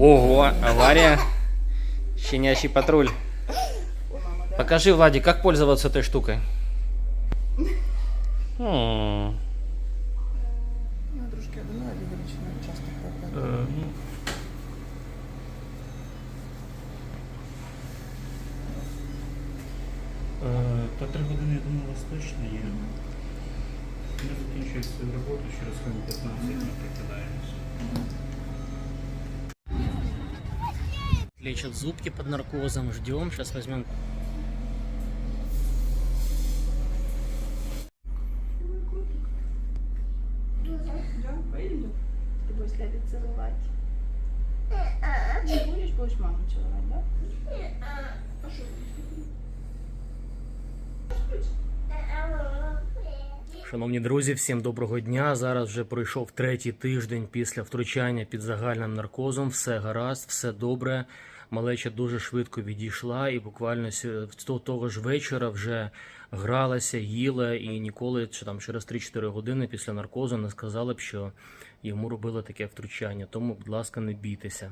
Ого, авария. Щенячий патруль. Покажи, Владик, как пользоваться этой штукой. М, Ну, трошки одна виворічна часто хватає. э, ну, Е, Та три години, я думаю, у вас точно є. Ми закінчуємо свою роботу, через хвилин 15 ми прикидаємося. Лечат зубки под наркозом. Ждем. Сейчас возьмем. Да, поїдемо. Ти будеш Лялі цілувати. Не будеш, будеш маму цілувати, да? Шановні друзі, всім доброго дня. Зараз вже пройшов третій тиждень після втручання під загальним наркозом. Все гаразд, все добре. Малеча дуже швидко відійшла і буквально до того ж вечора вже гралася, їла і ніколи чи там через 3-4 години після наркозу не сказала б, що йому робили таке втручання. Тому, будь ласка, не бійтеся.